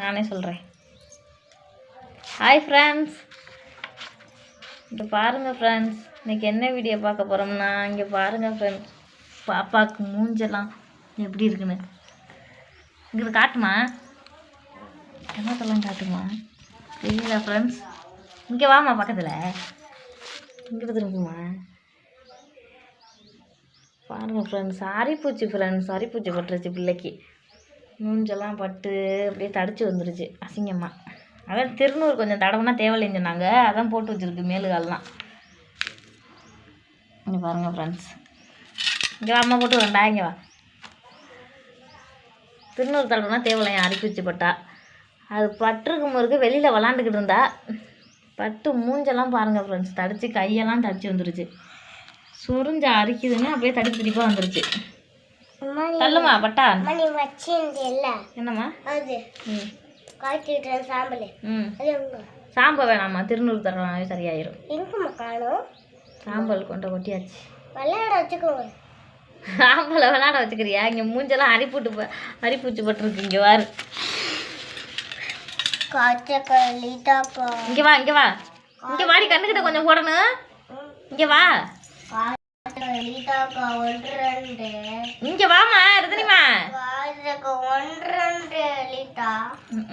நானே சொல்கிறேன் hi friends இப்போ பாருங்கள் ஃப்ரெண்ட்ஸ் இன்னைக்கு என்ன வீடியோ பார்க்க போகிறோம்னா இங்கே பாருங்கள் ஃப்ரெண்ட்ஸ் பாப்பாவுக்கு மூஞ்செல்லாம் எப்படி இருக்குன்னு. இங்கே காட்டுமா? என்னத்தெல்லாம் காட்டுமா? தெரியல ஃப்ரெண்ட்ஸ் இங்கே வாமா பக்கத்தில். இங்கே திரும்புமா பாருங்கள் ஃப்ரெண்ட்ஸ் அரிப்பூச்சி ஃப்ரெண்ட்ஸ் அரிப்பூச்சி பட்டுருச்சு பிள்ளைக்கு. மூஞ்செல்லாம் பட்டு அப்படியே தடிச்சு வந்துருச்சு. அசிங்கமாக அதான் திருநூறு கொஞ்சம் தடவைனா தேவையில்லைன்னு சொன்னாங்க. அதான் போட்டு வச்சிருக்கு மேலுகால்லாம் இங்கே பாருங்கள் ஃப்ரெண்ட்ஸ் இங்கே அம்மா போட்டு வரேன்டா. இங்கே வா. திருநூறு தடவைனா தேவையில்லையா வச்சு பட்டா. அது பட்டிருக்கும் போது வெளியில் விளாண்டுக்கிட்டு இருந்தா. பட்டு மூஞ்செல்லாம் பாருங்கள் ஃப்ரெண்ட்ஸ் தடிச்சு கையெல்லாம் தடிச்சு வந்துருச்சு. சுரிஞ்சு அரிக்குதுன்னு அப்படியே தடிப்பு தடிப்பாக வந்துருச்சு. தள்ளுமா பட்டா மணி வச்சிருந்தேல்ல என்னம்மா? அது காய்ச்சிட்டு சாம்பல். ம். அது எங்க? சாம்ப வேணாம்மா திருநூறு தரலாமே சரியாயிரும். எங்கம்மா காணும்? சாம்பல் கொண்ட கொட்டியாச்சு. விளையாட வச்சுக்கோங்க. சாம்பலை விளாட வச்சுக்கிறியா? இங்கே மூஞ்செல்லாம் அரிப்புட்டு அரிப்பூச்சி பட்டிருக்கு இங்கே வாரு இங்கே வா இங்கே வா. இங்கே வாடி கண்ணுக்கிட்ட கொஞ்சம் போடணும். இங்கே வா. இங்கே ரதனிமா எனக்கு ஒன்று ரெண்டு லிட்டா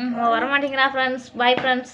ம் வரமாட்டேங்கிறா ஃப்ரெண்ட்ஸ் பாய் ஃப்ரெண்ட்ஸ்